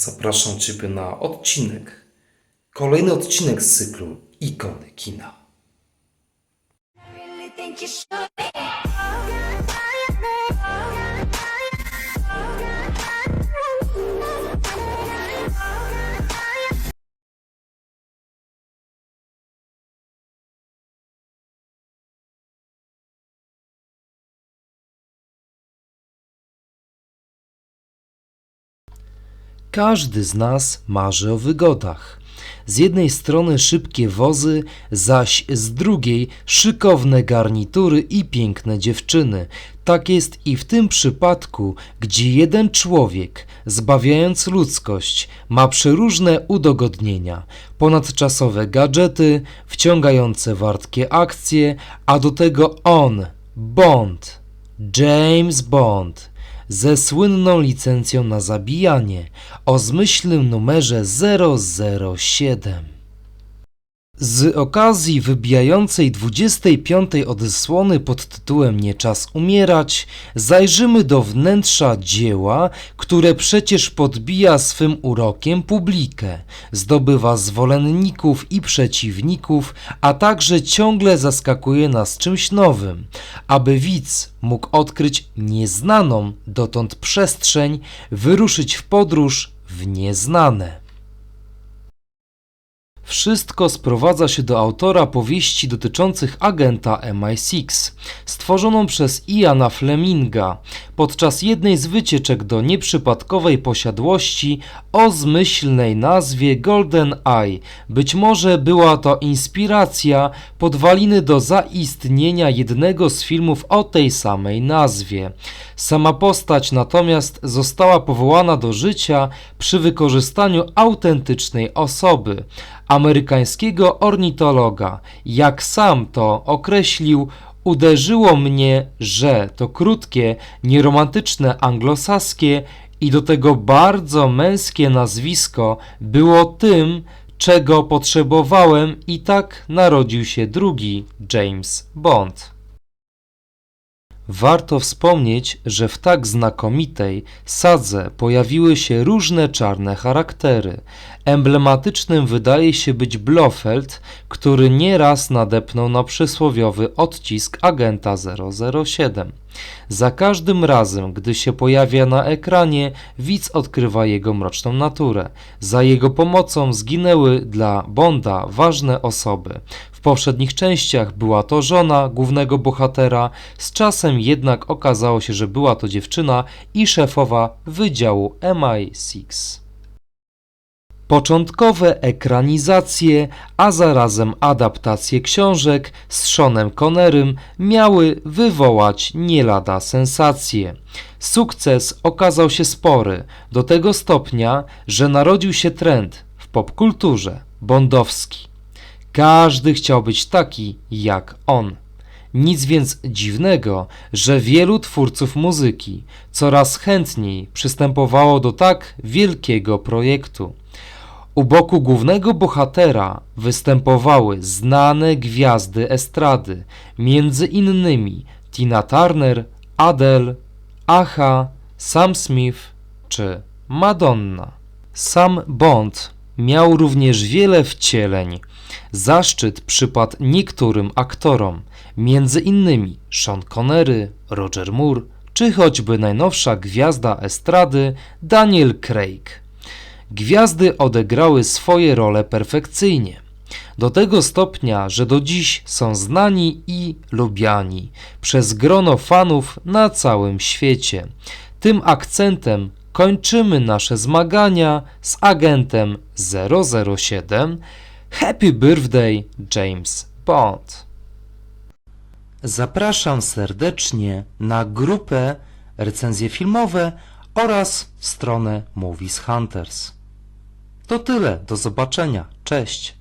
Zapraszam Ciebie na odcinek. Kolejny odcinek z cyklu Ikony Kina. Każdy z nas marzy o wygodach. Z jednej strony szybkie wozy, zaś z drugiej szykowne garnitury i piękne dziewczyny. Tak jest i w tym przypadku, gdzie jeden człowiek, zbawiając ludzkość, ma przeróżne udogodnienia, ponadczasowe gadżety, wciągające wartkie akcje, a do tego on, Bond, James Bond, ze słynną licencją na zabijanie o zmyślnym numerze 007. Z okazji wybijającej 25. odsłony pod tytułem Nie czas umierać, zajrzymy do wnętrza dzieła, które przecież podbija swym urokiem publikę, zdobywa zwolenników i przeciwników, a także ciągle zaskakuje nas czymś nowym, aby widz mógł odkryć nieznaną dotąd przestrzeń, wyruszyć w podróż w nieznane. Wszystko sprowadza się do autora powieści dotyczących agenta MI6, stworzoną przez Iana Fleminga podczas jednej z wycieczek do nieprzypadkowej posiadłości o zmyślnej nazwie Golden Eye. Być może była to inspiracja podwaliny do zaistnienia jednego z filmów o tej samej nazwie. Sama postać natomiast została powołana do życia przy wykorzystaniu autentycznej osoby, amerykańskiego ornitologa. Jak sam to określił, uderzyło mnie, że to krótkie, nieromantyczne anglosaskie i do tego bardzo męskie nazwisko było tym, czego potrzebowałem i tak narodził się drugi James Bond. Warto wspomnieć, że w tak znakomitej sadze pojawiły się różne czarne charaktery. Emblematycznym wydaje się być Blofeld, który nieraz nadepnął na przysłowiowy odcisk agenta 007. Za każdym razem, gdy się pojawia na ekranie, widz odkrywa jego mroczną naturę. Za jego pomocą zginęły dla Bonda ważne osoby. W poprzednich częściach była to żona głównego bohatera, z czasem jednak okazało się, że była to dziewczyna i szefowa Wydziału MI6. Początkowe ekranizacje, a zarazem adaptacje książek z Seanem Connerym miały wywołać nie lada. Sukces okazał się spory, do tego stopnia, że narodził się trend w popkulturze bondowski. Każdy chciał być taki jak on. Nic więc dziwnego, że wielu twórców muzyki coraz chętniej przystępowało do tak wielkiego projektu. U boku głównego bohatera występowały znane gwiazdy estrady, między innymi Tina Turner, Adele, Aha, Sam Smith czy Madonna. Sam Bond miał również wiele wcieleń. Zaszczyt przypadł niektórym aktorom, między innymi Sean Connery, Roger Moore czy choćby najnowsza gwiazda estrady Daniel Craig. Gwiazdy odegrały swoje role perfekcyjnie. Do tego stopnia, że do dziś są znani i lubiani przez grono fanów na całym świecie. Tym akcentem kończymy nasze zmagania z agentem 007. Happy Birthday, James Bond! Zapraszam serdecznie na grupę recenzje filmowe oraz stronę Movies Hunters. To tyle, do zobaczenia, cześć!